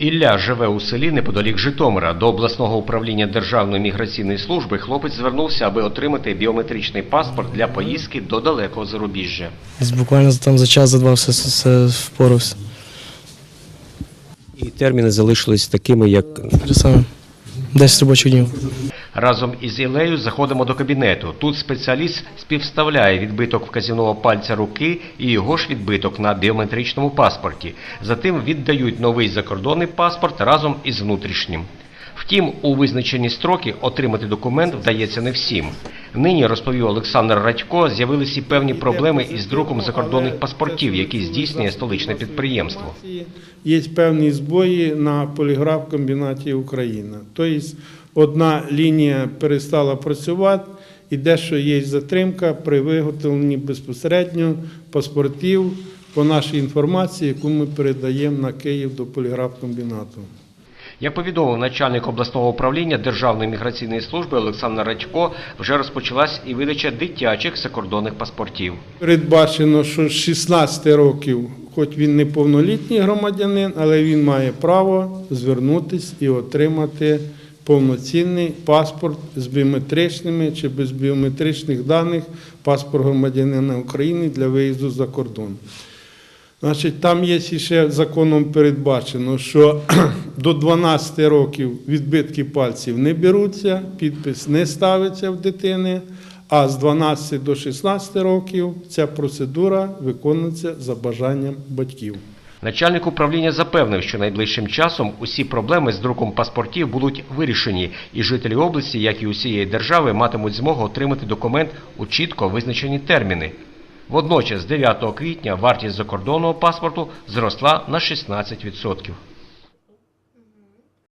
Ілля живе у селі неподалік Житомира. До обласного управління Державної міграційної служби хлопець звернувся, аби отримати біометричний паспорт для поїздки до далекого зарубіжжя. Десь буквально там за час, за два все, все впорався. І терміни залишились такими, як саме. 10 робочих днів. Разом із Ілею заходимо до кабінету. Тут спеціаліст співставляє відбиток вказівного пальця руки і його ж відбиток на біометричному паспорті. Затим віддають новий закордонний паспорт разом із внутрішнім. Втім, у визначені строки отримати документ вдається не всім. Нині, розповів Олександр Радько, з'явилися певні проблеми із друком закордонних паспортів, які здійснює столичне підприємство. Є певні збої на поліграф комбінаті Україна. Тобто одна лінія перестала працювати, і дещо є затримка при виготовленні безпосередньо паспортів по нашій інформації, яку ми передаємо на Київ до поліграф комбінату. Як повідомив начальник обласного управління Державної міграційної служби Олександр Радько, вже розпочалась і видача дитячих закордонних паспортів. Передбачено, що з 16 років, хоч він не повнолітній громадянин, але він має право звернутися і отримати повноцінний паспорт з біометричними чи без біометричних даних паспорт громадянина України для виїзду за кордон. Значить, там є ще законом передбачено, що до 12 років відбитки пальців не беруться, підпис не ставиться в дитини, а з 12 до 16 років ця процедура виконується за бажанням батьків. Начальник управління запевнив, що найближчим часом усі проблеми з друком паспортів будуть вирішені, і жителі області, як і усієї держави, матимуть змогу отримати документ у чітко визначені терміни. Водночас, з 9 квітня вартість закордонного паспорту зросла на 16%.